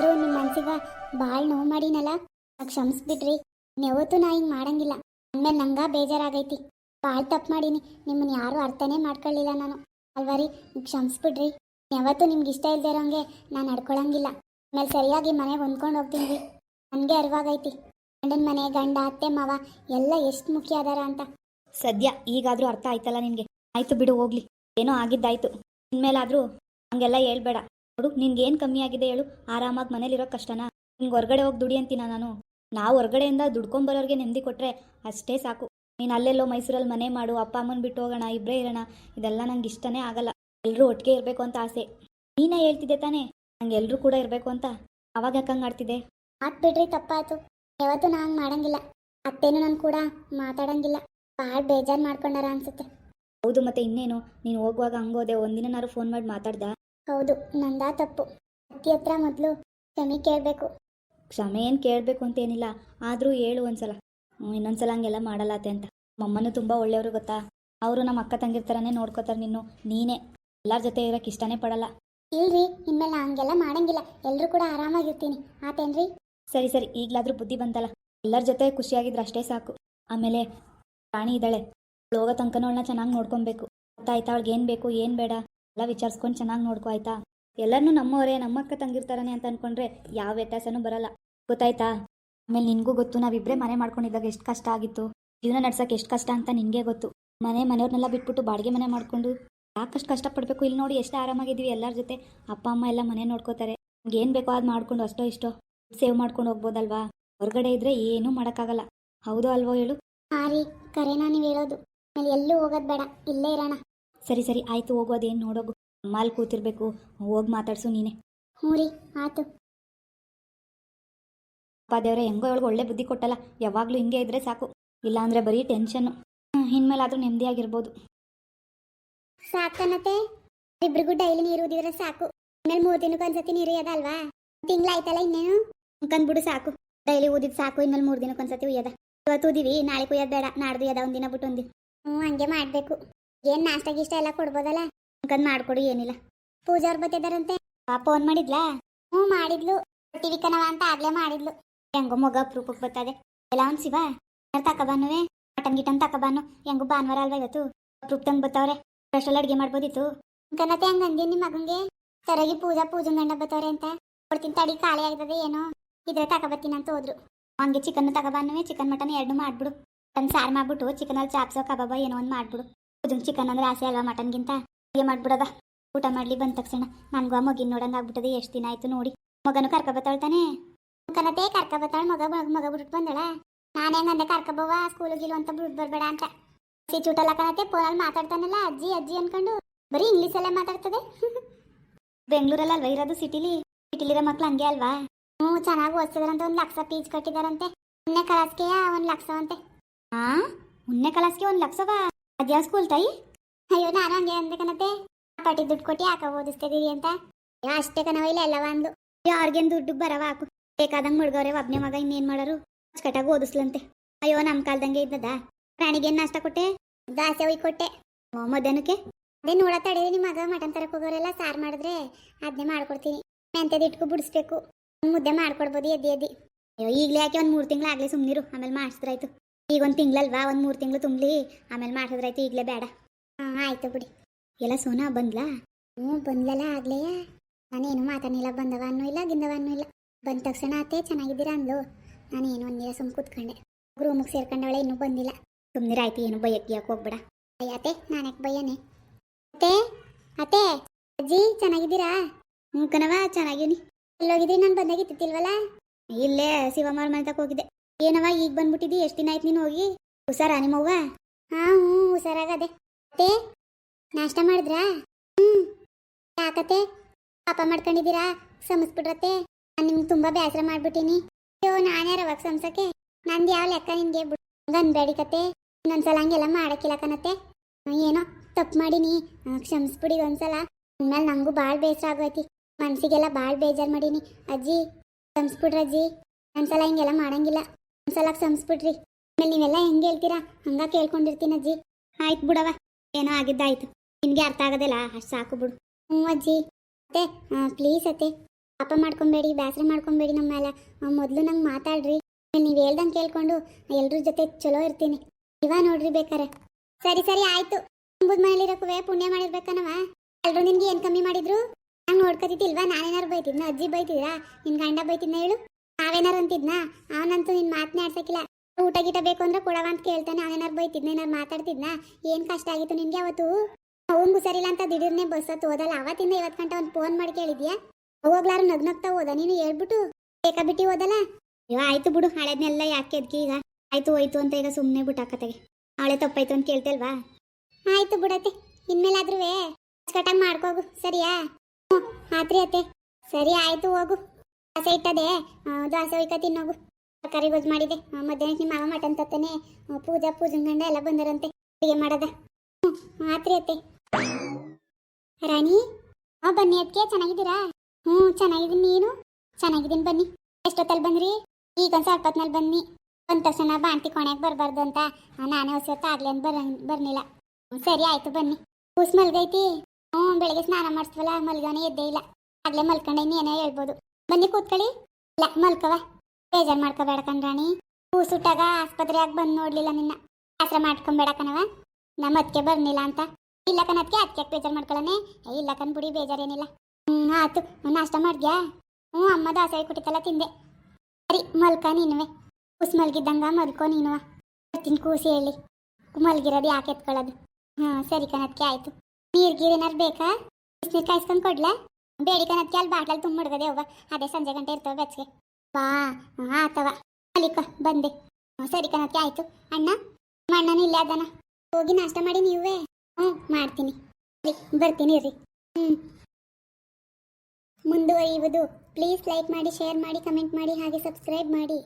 ಆದರೂ ನಿಮ್ಮ ಮನ್ಸಿಗ ಭಾಳ ನೋವು ಮಾಡೀನಲ್ಲ ಕ್ಷಮಿಸ್ಬಿಡ್ರಿ ನೆವತ್ತು ನಾ ಹಿಂಗ್ ಮಾಡಂಗಿಲ್ಲ. ಆಮೇಲೆ ನಂಗ ಬೇಜಾರಾಗೈತಿ. ಬಾಳ್ ತಪ್ಪು ಮಾಡೀನಿ. ನಿಮ್ಮನ್ನ ಯಾರು ಅರ್ಥನೇ ಮಾಡ್ಕೊಳ್ಳಿಲ್ಲ ನಾನು. ಅಲ್ವರಿ ಕ್ಷಮಿಸ್ಬಿಡ್ರಿ ಯಾವತ್ತೂ ನಿಮ್ಗೆ ಇಷ್ಟ ಇಲ್ದೇ ಇರೋಂಗೆ ನಾನು ನಡ್ಕೊಳಂಗಿಲ್ಲ. ಆಮೇಲೆ ಸರಿಯಾಗಿ ಮನೆಗೆ ಹೊಂದ್ಕೊಂಡು ಹೋಗ್ತೀನಿ ರೀ. ನನಗೆ ಅರಿವಾಗೈತಿ. ಗಂಡನ ಮನೆ, ಗಂಡ, ಅತ್ತೆ, ಮಾವ ಎಲ್ಲ ಎಷ್ಟು ಮುಖ್ಯ ಅದಾರ ಅಂತ. ಸದ್ಯ ಈಗಾದರೂ ಅರ್ಥ ಆಯ್ತಲ್ಲ ನಿನಗೆ? ಆಯ್ತು ಬಿಡು, ಹೋಗ್ಲಿ. ಏನೋ ಆಗಿದ್ದಾಯ್ತು. ಇನ್ಮೇಲಾದರೂ ಹಂಗೆಲ್ಲ ಹೇಳ್ಬೇಡ. ನೋಡು ನಿನ್ಗೇನು ಕಮ್ಮಿ ಆಗಿದೆ ಹೇಳು. ಆರಾಮಾಗಿ ಮನೇಲಿರೋ ಕಷ್ಟನಾ. ನಿಂಗೆ ಹೊರಗಡೆ ಹೋಗಿ ದುಡಿ ಅಂತೀನ ನಾನು. ನಾವು ಹೊರಗಡೆಯಿಂದ ದುಡ್ಕೊಂಬರೋರಿಗೆ ನೆಮ್ಮದಿ ಕೊಟ್ರೆ ಅಷ್ಟೇ ಸಾಕು. ನೀನು ಅಲ್ಲೆಲ್ಲೋ ಮೈಸೂರಲ್ಲಿ ಮನೆ ಮಾಡು ಅಪ್ಪ ಅಮ್ಮನ ಬಿಟ್ಟು ಹೋಗೋಣ ಇಬ್ಬರೇ ಇರೋಣ. ಇದೆಲ್ಲ ನಂಗೆ ಇಷ್ಟನೇ ಆಗಲ್ಲ. ಎಲ್ಲರೂ ಒಟ್ಟಿಗೆ ಇರಬೇಕು ಅಂತ ಆಸೆ. ನೀನೇ ಹೇಳ್ತಿದ್ದೆ ತಾನೇ? ನಂಗೆ ಎಲ್ಲರೂ ಕೂಡ ಇರಬೇಕು ಅಂತ. ಅವಾಗ ಯಾಕೆ ಹಂಗೆ ಆಡ್ತಿದ್ದೆ? ಆತ್ ಬಿಡ್ರಿ ತಪ್ಪಾಯ್ತು. ಯಾವತ್ತು ನಾ ಹಂಗೆ ಮಾಡಂಗಿಲ್ಲ. ಅತ್ತೇನು ನಾನು ಕೂಡ ಮಾತಾಡಂಗಿಲ್ಲ. ಭಾಳ ಬೇಜಾರು ಮಾಡ್ಕೊಂಡಾರ ಅನ್ಸುತ್ತೆ. ಹೌದು ಮತ್ತೆ ಇನ್ನೇನು? ನೀನು ಹೋಗುವಾಗ ಹಂಗೋದೆ ಒಂದಿನ ಫೋನ್ ಮಾಡಿ ಮಾತಾಡ್ದ. ಹೌದು ನಂದಾ ತಪ್ಪು. ಅತ್ತಿ ಹತ್ರ ಮೊದಲು ಕ್ಷಮೆ ಕೇಳಬೇಕು. ಕ್ಷಮೆ ಏನು ಕೇಳಬೇಕು ಅಂತ ಏನಿಲ್ಲ ಆದರೂ ಹೇಳು ಒಂದ್ಸಲ. ಇನ್ನೊಂದ್ಸಲ ಹಂಗೆಲ್ಲ ಮಾಡಲ್ಲ ಅತ್ತೆ ಅಂತ. ನಮ್ಮಮ್ಮನೂ ತುಂಬ ಒಳ್ಳೆಯವರು ಗೊತ್ತಾ? ಅವರು ನಮ್ಮ ಅಕ್ಕ ತಂಗಿರ್ ಥರನೇ ನೋಡ್ಕೋತಾರೆ ನೀನು ನೀನೇ. ಎಲ್ಲರ ಜೊತೆ ಇರೋಕೆ ಇಷ್ಟನೇ ಪಡಲ್ಲ. ಇಲ್ರಿ ಇನ್ಮೇಲೆ ನಾ ಹಂಗೆಲ್ಲ ಮಾಡಂಗಿಲ್ಲ. ಎಲ್ಲರೂ ಕೂಡ ಆರಾಮಾಗಿರ್ತೀನಿ. ಆತೇನ್ರಿ? ಸರಿ ಸರಿ ಈಗಲಾದರೂ ಬುದ್ಧಿ ಬಂತಲ್ಲ. ಎಲ್ಲರ ಜೊತೆ ಖುಷಿಯಾಗಿದ್ರೆ ಅಷ್ಟೇ ಸಾಕು. ಆಮೇಲೆ ಪ್ರಾಣಿ ಇದ್ದಾಳೆ. ಲೋಗ ಹೋಗೋ ತನಕನೂ ಅವಳನ್ನ ಚೆನ್ನಾಗಿ ನೋಡ್ಕೊಬೇಕು ಗೊತ್ತಾಯ್ತಾ ಅವಳಿಗೆ ಏನು ಬೇಕು ಏನು ಬೇಡ? ಎಲ್ಲ ವಿಚಾರಿಸ್ಕೊಂಡು ಚೆನ್ನಾಗಿ ನೋಡ್ಕೊ, ಆಯ್ತಾ? ಎಲ್ಲರೂ ನಮ್ಮವರೇ, ನಮ್ಮಕ್ಕ ತಂಗಿರ್ತಾರನೆ ಅಂತ ಅನ್ಕೊಂಡ್ರೆ ಯಾವ ವ್ಯತ್ಯಾಸನೂ ಬರಲ್ಲ. ಗೊತ್ತಾಯ್ತಾ? ಆಮೇಲೆ ನಿನಗೂ ಗೊತ್ತು ನಾವಿಬ್ಬರೇ ಮನೆ ಮಾಡ್ಕೊಂಡಿದ್ದಾಗ ಎಷ್ಟು ಕಷ್ಟ ಆಗಿತ್ತು. ಜೀವನ ನಡ್ಸಕ್ಕೆ ಎಷ್ಟು ಕಷ್ಟ ಅಂತ ನಿನಗೆ ಗೊತ್ತು. ಮನೆ ಮನೆಯವ್ರನ್ನೆಲ್ಲ ಬಿಟ್ಬಿಟ್ಟು ಬಾಡಿಗೆ ಮನೆ ಮಾಡ್ಕೊಂಡು ಯಾಕಷ್ಟು ಕಷ್ಟಪಡಬೇಕು ಇಲ್ಲಿ ನೋಡಿ, ಎಷ್ಟು ಆರಾಮಾಗಿದ್ದೀವಿ ಎಲ್ಲರ ಜೊತೆ. ಅಪ್ಪ, ಅಮ್ಮ ಎಲ್ಲ ಮನೆ ನೋಡ್ಕೋತಾರೆ. ಏನು ಬೇಕೋ ಅದು ಮಾಡ್ಕೊಂಡು ಅಷ್ಟೋ ಇಷ್ಟೋ ಸೇವ್ ಮಾಡ್ಕೊಂಡು ಹೋಗ್ಬೋದಲ್ವಾ? ಹೊರಗಡೆ ಇದ್ರೆ ಏನೂ ಮಾಡೋಕ್ಕಾಗಲ್ಲ. ಹೌದೋ ಅಲ್ವೋ ಹೇಳು? ಹಾಂ ರೀ ಕರೆನಾ ನೀವು ಹೇಳೋದು. ಎಲ್ಲೂ ಹೋಗೋದು ಬೇಡ. ಇಲ್ಲೇ ಇರೋಣ. ಸರಿ ಸರಿ ಆಯ್ತು ಹೋಗೋದೇನು ನೋಡೋಗು. ಅಮ್ಮಲ್ಲಿ ಕೂತಿರ್ಬೇಕು. ಹೋಗಿ ಮಾತಾಡ್ಸು ನೀನೆ. ಹ್ಞೂ ರೀ ಆತು ಅಪ್ಪ ದೇವ್ರೆ ಹೆಂಗೋ ಒಳಗೆ ಒಳ್ಳೆ ಬುದ್ಧಿ ಕೊಟ್ಟಲ್ಲ. ಯಾವಾಗಲೂ ಹಿಂಗೆ ಇದ್ರೆ ಸಾಕು. ಇಲ್ಲಾಂದ್ರೆ ಬರೀ ಟೆನ್ಷನ್ನು ಇನ್ಮೇಲಾದರೂ ನೆಮ್ಮದಿಯಾಗಿರ್ಬೋದು. ಸಾಕನತೆ ಇಬ್ರಿಗೂ ಡೈಲಿ ನೀರು ಉದಿದ್ರೆ ಸಾಕು. ಆಮೇಲೆ ಮೂರು ದಿನಕ್ಕೆ ಒಂದ್ಸತಿ ನೀರು ಅಲ್ವಾ? ತಿಂಗ್ಳಾಯ್ತಲ್ಲ ಇನ್ನೇನು? ಕಂದ್ಬಿಡು ಸಾಕು. ಡೈಲಿ ಊದಿದ್ ಸಾಕು ಇನ್ಮೇಲೆ ಮೂರು ದಿನಕ್ಕೆ ಒಂದ್ಸತಿ ಉಯ್ಯದ. ಇವತ್ತು ಉದಿವಿ ನಾಳೆ ಕುಯ್ಯೋದು ಬೇಡ. ನಾಡ್ದು ಉಯ್ಯದ ಒಂದಿನ ಬಿಟ್ಟು ಒಂದಿ ಹ್ಞೂ ಹಂಗೆ ಮಾಡಬೇಕು. ಏನು ನಾಷ್ಟ ಗೀಷ್ಟ ಎಲ್ಲ ಕೊಡ್ಬೋದಲ್ಲ? ಅಂಕಂದ್ ಮಾಡ್ಕೊಡು, ಏನಿಲ್ಲ. ಪೂಜಾ ಅವ್ರು ಬತ್ತಿದಾರಂತೆ ಫೋನ್ ಮಾಡಿದ್ಲಾ? ಹ್ಞೂ, ಮಾಡಿದ್ಲು. ಟಿವಿ ಕಣವ ಅಂತ ಆಗ್ಲೇ ಮಾಡಿದ್ಲು. ಹೆಂಗೋ ಮೊಗ ಅಪ್ರೂಪಕ್ಕೆ ಬರ್ತದೆ ಎಲ್ಲ ಒಂದು ಶಿವ. ತಕಬಾನುವೆ ಮಟನ್ ಗಿಟನ್ ತಕಬಾನು ಹೆಂಗೋ ಭಾನುವಾರ ಅಲ್ವಾ ಇವತ್ತು? ಅಪ್ರೂಪ್ದಂಗೆ ಬತ್ತವ್ರೆ. ಅಷ್ಟೆಲ್ಲ ಅಡುಗೆ ಮಾಡ್ಬೋದಿತ್ತು. ಅಂಕನತ್ತೆ ಹಂಗ ಅಂದಿ ನಿಮ್ಮ ಮಗಂಗೆ? ಸರಿಯಾಗಿ ಪೂಜಾ ಪೂಜನ್ ಗಂಡ ಬತ್ತವ್ರೆ ಅಂತ. ಕೊಡ್ತೀನಿ ತಡಿ, ಖಾಲಿ ಆಗ್ತದೆ ಏನೋ. ಇದ್ರೆ ತಕಬತ್ತೀನಿ ಅಂತ ಹೋದ್ರು. ಹಂಗೆ ಚಿಕನ್ ತಕಬಾನುವೆ ಚಿಕನ್ ಮಟನ್ ಎರಡು ಮಾಡ್ಬಿಡು. ಮಟನ್ ಸಾರು ಮಾಡ್ಬಿಟ್ಟು ಚಿಕನಲ್ಲಿ ಚಾಪ್ಸೋ, ಕಬಾಬ, ಏನೋ ಒಂದು ಮಾಡ್ಬಿಡು. ಪೂಜನ್ ಚಿಕನ್ ಅಂದ್ರೆ ಆಸೆ ಅಲ್ವಾ ಮಟನ್ಗಿಂತ? ಹೀಗೆ ಮಾಡ್ಬಿಡದ? ಊಟ ಮಾಡ್ಲಿ ಬಂದ ತಕ್ಷಣ. ನನ್ಗು ಆ ಮಗಿನ ನೋಡಂಗ್ ಆಗ್ಬಿಟ್ಟದೆ. ಎಷ್ಟು ದಿನ ಆಯ್ತು ನೋಡಿ. ಮಗನು ಕರ್ಕ ಬತ್ತಾಳ್ತಾನೆ ಕನತೆ ಕರ್ಕ ಬತ್ತಾಳ ಮಗ ಮಗ ಬಿಟ್ಟು ಬಂದಳ. ನಾನು ಹೆಂಗಂದೆ ಕರ್ಕಬವ್ವ ಸ್ಕೂಲಿಗಿಲ್ವ ಅಂತ ಬಿಟ್ಟು ಬರ್ಬೇಡ ಅಂತ. ಸಿ ಚೂಟಲ್ಲ ಕಣತೆ ಫೋನಲ್ಲಿ ಮಾತಾಡ್ತಾನಲ್ಲ ಅಜ್ಜಿ ಅಜ್ಜಿ ಅನ್ಕೊಂಡು. ಬರೀ ಇಂಗ್ಲೀಷಲ್ಲೇ ಮಾತಾಡ್ತದೆ. ಬೆಂಗಳೂರಲ್ಲಿ ಅಲ್ವಾ ಇರೋದು ಸಿಟಿಲಿ? ಸಿಟಿಲಿರೋ ಮಕ್ಳು ಹಂಗೆ ಅಲ್ವಾ? ಹ್ಞೂ, ಚೆನ್ನಾಗಿ ಓದಿಸಿದಾರಂತೆ. ಒಂದು ಲಕ್ಷ ಫೀಸ್ ಕಟ್ಟಿದಾರಂತೆ. ಮುನ್ನೆ ಕ್ಲಾಸ್ಗೆ ಒಂದು ಲಕ್ಷ ಅಂತೆ ಹಾ ಮುನ್ನೆ ಕ್ಲಾಸ್ಗೆ ಒಂದು ಲಕ್ಷವಾ? ಅದ್ಯಾವ ಸ್ಕೂಲ್ ತಾಯಿ? ಅಯ್ಯೋ ನಾನು ಹಂಗೆ ಅಂದೆ ಕಣತೆ ಪಟ್ಟಿ ದುಡ್ಡು ಕೊಟ್ಟು ಯಾಕೆ ಓದಿಸ್ತಿದೀರಿ ಅಂತ. ಅಯ್ಯೋ, ಅಷ್ಟೇ ಕಣವ ಇಲ್ಲ ಎಲ್ಲವ ಅಂದು ಯಾರಿಗೇನು ದುಡ್ಡು ಬರವ ಹಾಕು. ಬೇಕಾದಂಗೆ ಮುಡ್ಗವ್ರೆ ಒಬ್ನೇ ಮಗ ಇನ್ನೇನು ಮಾಡೋರು? ಅಚ್ಚುಕಟ್ಟಾಗಿ ಓದಿಸ್ಲಂತೆ. ಅಯ್ಯೋ ನಮ್ಮ ಕಾಲ್ದಂಗೆ ಇದ್ದದ? ಪ್ರಾಣಿಗೇನು ನಾಷ್ಟ ಕೊಟ್ಟೆ? ದಾಸೆ ಒಯ್ ಕೊಟ್ಟೆ. ಓ ಮಧ್ಯಾಹ್ನಕ್ಕೆ? ಅದೇ ನೋಡ ತಡೀರಿ ನಿಮ್ಮ ಮಗ ಮಟನ್ ತರಕ್ಕೆ ಹೋಗೋರೆಲ್ಲ ಸಾರು ಮಾಡಿದ್ರೆ ಅದನ್ನೇ ಮಾಡ್ಕೊಡ್ತೀನಿ. ಮೆಂತ್ಯದ ಇಟ್ಕೊ ಬಿಡಿಸ್ಬೇಕು. ಮುದ್ದೆ ಮಾಡ್ಕೊಡ್ಬೋದು ಎದ್ದಿ ಎದ್ದಿ ಅಯ್ಯೋ ಈಗಲೇ ಯಾಕೆ ಒಂದು ಮೂರು ತಿಂಗಳಾಗಲಿ ಸುಮ್ಮನಿರು ಆಮೇಲೆ ಮಾಡಿಸಿದ್ರಾಯ್ತು. ಈಗ ಒಂದು ತಿಂಗಳಲ್ವಾ? ಒಂದು ಮೂರು ತಿಂಗಳು ತುಂಬಲಿ. ಆಮೇಲೆ ಮಾಡಿದ್ರಾಯ್ತು ಈಗಲೇ ಬೇಡ. ಹಾಂ, ಆಯ್ತು ಬಿಡಿ. ಎಲ್ಲ ಸೋನಾ ಬಂದ್ಲಾ? ಹ್ಞೂ, ಬಂದ್ಲಲ್ಲ ಆಗ್ಲೇ ನಾನೇನು ಮಾತಾಡಿಲ್ಲ ಬಂದವ ಅನ್ನೋ ಇಲ್ಲ, ಗಿಂದವ ಅನ್ನೋ ಇಲ್ಲ. ಬಂದ ತಕ್ಷಣ ಅತ್ತೆ, ಚೆನ್ನಾಗಿದ್ದೀರಾ ಅಂದ್ಲು. ನಾನೇನು ಒಂದಿಲ್ಲ ಸುಮ್ ಕೂತ್ಕೊಂಡೆ. ರೂಮಿಗೆ ಸೇರ್ಕೊಂಡವಳೆ ಇನ್ನೂ ಬಂದಿಲ್ಲ. ಸುಮ್ಮನೆ ಆಯ್ತು ಏನು ಬೈಯಕ್ಕೆ ಯಾಕೆ ಹೋಗ್ಬೇಡ. ಅಯ್ಯತ್ತೆ ನಾನ್ಯಾಕೆ ಬಯ್ಯನೆ ಅತ್ತೆ ಅತ್ತೆ, ಅಜ್ಜಿ, ಚೆನ್ನಾಗಿದ್ದೀರಾ? ಹ್ಞೂ ಕಣವ ಚೆನ್ನಾಗಿವ್ನಿ ಎಲ್ಲೋಗಿದ್ರಿ? ನಾನು ಬಂದಾಗ ಇತ್ತಿಲ್ವಲ್ಲ ಇಲ್ಲೇ ಶಿವಮಾರ್ ಮನೆ ತಕ್ಕ ಹೋಗಿದ್ದೆ. ಏನವ ಈಗ ಬಂದ್ಬಿಟ್ಟಿದ್ದಿ ಎಷ್ಟು ದಿನ ಆಯ್ತು ನೀನು ಹೋಗಿ? ಹುಷಾರ ನಿಮ್ಮವ್ವ? ಹಾ, ಹ್ಞೂ ಹುಷಾರಾಗದೆ ಅತ್ತೆ, ನಾಷ್ಟ ಮಾಡಿದ್ರಾ? ಹ್ಞೂ. ಯಾಕತ್ತೆ? ಪಾಪ ಮಾಡ್ಕೊಂಡಿದ್ದೀರಾ? ಸಮಸ್ಬಿಟ್ರತ್ತೆ ನಾನು ನಿಮ್ಗೆ ತುಂಬ ಬೇಸರ ಮಾಡ್ಬಿಟ್ಟಿನಿ. ಅಯ್ಯೋ ನಾನ್ಯಾರ ಅವಾಗ ಸಂಸಕ್ಕೆ. ನಂದು ಯಾವ ಲೆಕ್ಕ ನಿನಗೆ ಗನ್ಬೇಡಿ ಕತೆ ಇನ್ನೊಂದ್ಸಲ ಹಂಗೆಲ್ಲ ಮಾಡಕ್ಕಿಲ್ಲ ಕಣತ್ತೆ. ಏನೋ ತಪ್ಪು ಮಾಡೀನಿ. ಕ್ಷಮಿಸ್ಬಿಡಿ ಒಂದ್ಸಲ. ಇನ್ಮೇಲೆ ನಂಗೂ ಭಾಳ ಬೇಸರ ಆಗೋಯ್ತಿ. ಮನಸ್ಸಿಗೆಲ್ಲ ಭಾಳ ಬೇಜಾರು ಮಾಡೀನಿ. ಅಜ್ಜಿ ಕ್ಷಮಿಸ್ಬಿಡ್ರಿ ಅಜ್ಜಿ ಒಂದ್ಸಲ ಹಿಂಗೆಲ್ಲ ಮಾಡಂಗಿಲ್ಲ. ಒಂದ್ಸಲ ಸಂಸ್ಬಿಟ್ರಿ ಆಮೇಲೆ ನೀವೆಲ್ಲ ಹೆಂಗೆ ಹೇಳ್ತೀರಾ? ಹಂಗ ಕೇಳ್ಕೊಂಡಿರ್ತೀನಿ ಅಜ್ಜಿ. ಆಯ್ತು ಬಿಡವ ಏನೋ ಆಗಿದ್ದಾಯ್ತು. ನಿನಗೆ ಅರ್ಥ ಆಗೋದಿಲ್ಲ? ಅಷ್ಟು ಸಾಕು ಬಿಡು. ಹ್ಞೂ ಅಜ್ಜಿ. ಅತ್ತೆ ಪ್ಲೀಸ್ ಅತ್ತೆ. ಪಾಪ ಮಾಡ್ಕೊಬೇಡಿ ಬೇಸರ ಮಾಡ್ಕೊಬೇಡಿ ನಮ್ಮ ಮೇಲೆ ಮೊದಲು ನಂಗೆ ಮಾತಾಡ್ರಿ. ನೀವು ಹೇಳ್ದಂಗೆ ಕೇಳ್ಕೊಂಡು ಎಲ್ರ ಜೊತೆ ಚಲೋ ಇರ್ತೀನಿ. ಇವ ನೋಡ್ರಿ ಬೇಕಾರೆ. ಸರಿ ಸರಿ, ಆಯ್ತು. ತುಂಬದ ಮನೇಲಿರೋಕುವೆ ಪುಣ್ಯ ಮಾಡಿರ್ಬೇಕನವ ಎಲ್ರು ನಿನ್ಗೆ ಏನು ಕಮ್ಮಿ ಮಾಡಿದ್ರು? ನಂಗೆ ನೋಡ್ಕೊತಿದ್ದಿಲ್ವಾ? ನಾನೇನಾರು ಬೈತಿದ್ನ? ಅಜ್ಜಿ ಬೈತಿದ್ರಾ? ನಿನ್ ಗಂಡ ಬೈತಿದ್ನ ಹೇಳು? ನಾವೇನಾರು ಅಂತಿದ್ನಾ? ಅವನಂತೂ ನಿನ್ ಮಾತನೇ ಆಡ್ಸಕ್ಕಿಲ್ಲ. ಊಟ ಗೀಟ ಬೇಕು ಅಂದ್ರೆ ಕೊಡವ ಅಂತ ಕೇಳ್ತಾನೆ, ಅವನೇನಾರು ಬೈತಿದ್ನ, ಏನಾರು ಮಾತಾಡ್ತಿದ್ನ? ಏನ್ ಕಷ್ಟ ಆಗಿತ್ತು ನಿನ್ಗೆ ಅವತ್ತು? ಅವಂಗು ಸರಿಲ್ಲ ಅಂತ ದಿಢೀರ್ನೆ ಬಸ್ ಹತ್ತು ಹೋದಲ್ಲ, ಅವತ್ತಿಂದ ಇವತ್ ಗಂಟೆ ಒಂದು ಫೋನ್ ಮಾಡಿ ಕೇಳಿದ್ಯಾ? ಹೋಗ್ಲಾರು ನಗ್ನಗ್ತಾ ಹೋದ, ನೀನು ಹೇಳ್ಬಿಟ್ಟು ಬೇಕಾ ಬಿಟ್ಟು ಹೋದಲ್ಲ? ಇವ ಆಯ್ತು ಬಿಡು, ಹಳೆದ್ನೆಲ್ಲ ಯಾಕೆ ಎದ್ಕಿ ಈಗ? ಆಯ್ತು, ಹೋಯ್ತು ಅಂತ ಈಗ ಸುಮ್ಮನೆ ಬಿಟ್ಟಾಕತ್ತಾಗೆ ಅವಳೆ ತಪ್ಪಾಯ್ತು ಅಂತ ಕೇಳ್ತಲ್ವಾ? ಆಯ್ತು ಬಿಡತ್ತೆ ಇನ್ಮೇಲಾದ್ರೂ ಕಟ್ಟಂಗ್ ಮಾಡ್ಕೋಗು, ಸರಿಯಾ? ಹ್ಞೂ ಆತ್ರಿ ಅತ್ತೆ. ಸರಿ, ಆಯ್ತು ಹೋಗು. ದೋಸೆ ಇಟ್ಟದೆ ಅದು ದೋಸೆ ಒಯ್ಕ ತಿನ್ನೋಗು. ತರಕಾರಿ ಗೊಜ್ ಮಾಡಿದೆ. ಮಧ್ಯಾಹ್ನ ನಿಮ್ಮ ಮಾವ ಮಟನ್ ತತ್ತಾನೆ. ಪೂಜಾ, ಪೂಜನ್ ಗಂಡ ಎಲ್ಲ ಬಂದರಂತೆ. ಅಡುಗೆ ಮಾಡದ. ಆತ್ರಿ ಅತ್ತೆ. ರಾಣಿ ಹಾ ಬನ್ನಿ ಅದಕ್ಕೆ ಚೆನ್ನಾಗಿದ್ದೀರಾ? ಹ್ಞೂ ಚೆನ್ನಾಗಿದ್ದೀನಿ ನೀನು? ಚೆನ್ನಾಗಿದ್ದೀನಿ ಬನ್ನಿ. ಎಷ್ಟೊತ್ತಲ್ಲಿ ಬಂದ್ರಿ? ಈಗ ಒಂದು ಸ್ವಲ್ಪ ಹೊತ್ನಲ್ಲಿ ಬನ್ನಿ. ಬಂದ ತಕ್ಷಣ ಬಾಂತಿ ಕೊನೆಗೆ ಬರಬಾರ್ದು ಅಂತ. ನಾನೇ ಹೊಸ ಆಗಲಿ ಅಂತ ಬರ ಬರಲಿಲ್ಲ ಸರಿ, ಆಯ್ತು ಬನ್ನಿ. ಕೂಸ್ ಮಲ್ಗೈತಿ? ಹ್ಞೂ ಬೆಳಗ್ಗೆ ಸ್ನಾನ ಮಾಡಿಸ್ವಲ್ಲ ಮಲ್ಗಾನೇ ಎದ್ದೇ ಇಲ್ಲ. ಆಗ್ಲೇ ಮಲ್ಕೊಂಡೆ ಏನೋ ಹೇಳ್ಬೋದು. ಬನ್ನಿ ಕೂತ್ಕೊಳ್ಳಿ. ಇಲ್ಲ ಮಲ್ಕವ ಬೇಜಾರು ಮಾಡ್ಕೋಬೇಡ ಕಣ್ರಾಣಿ. ಕೂಸುಟ್ಟಾಗ ಆಸ್ಪತ್ರೆಯಾಗ ಬಂದು ನೋಡ್ಲಿಲ್ಲ ನಿನ್ನ? ಆಸರ ಮಾಡ್ಕೊಂಬೇಡ ಕಣವ ನಮ್ಮ ಅದಕ್ಕೆ ಬರ್ನಿಲ್ಲ ಅಂತ. ಇಲ್ಲ ಕಣ ಅದಕ್ಕೆ ಬೇಜಾರು ಮಾಡ್ಕೊಳ್ಳನೆ ಏ, ಇಲ್ಲ ಕಣ್ ಬಿಡಿ ಬೇಜಾರೇನಿಲ್ಲ. ಹ್ಞೂ ಆಯ್ತು ನಾಷ್ಟ ಮಾಡಿದ್ಯಾ? ಹ್ಞೂ ಅಮ್ಮ ದಾಸ ಕುಟಿತಲ್ಲ ತಿಂದೆ. ಸರಿ ಮಲ್ಕ ನೀನುವೆ. ಕೂಸು ಮಲ್ಗಿದ್ದಂಗ ಮಲ್ಕೋ ನೀನುವ. ಬರ್ತೀನಿ ಕೂಸಿ ಹೇಳಿ. ಮಲ್ಗಿರೋದು ಯಾಕೆ ಎತ್ಕೊಳ್ಳೋದು? ಹಾಂ ಸರಿ ಕಣ ಆಯ್ತು. ನೀರ್ ಗೀರ್ ಏನಾರು ಬೇಕಾ? ಬಿಸಿನೀರು ಕಾಯಿಸ್ಕೊಂಡು ಕೊಡ್ಲಾ? ಬೇಡಿ ಕಣದ್ಕೆ ಅಲ್ಲಿ ಬಾಟ್ಲಲ್ಲಿ ತುಂಬ ಮಡ್ಗದೆ ಅವ್ವ ಅದೇ ಸಂಜೆ ಗಂಟೆ ಇರ್ತವೆ ಬೆಚ್ಚಗೆ. ಬಾ ಆತವ. ಅಲ್ಲಿಕ ಬಂದೆ. ಸರಿ ಕಣಕ್ಕೆ ಆಯ್ತು. ಅಣ್ಣ ಮಣ್ಣನ ಇಲ್ಲೇ ಅದನ. ಹೋಗಿ ನಾಷ್ಟ ಮಾಡಿ ನೀವೇ? ಹ್ಞೂ ಮಾಡ್ತೀನಿ. ಬರ್ತೀನಿ ರೀ ಹ್ಞೂ ಮುಂದುವರಿಯುವುದು. ಪ್ಲೀಸ್ ಲೈಕ್ ಮಾಡಿ, ಶೇರ್ ಮಾಡಿ, ಕಮೆಂಟ್ ಮಾಡಿ, ಹಾಗೆ ಸಬ್ಸ್ಕ್ರೈಬ್ ಮಾಡಿ.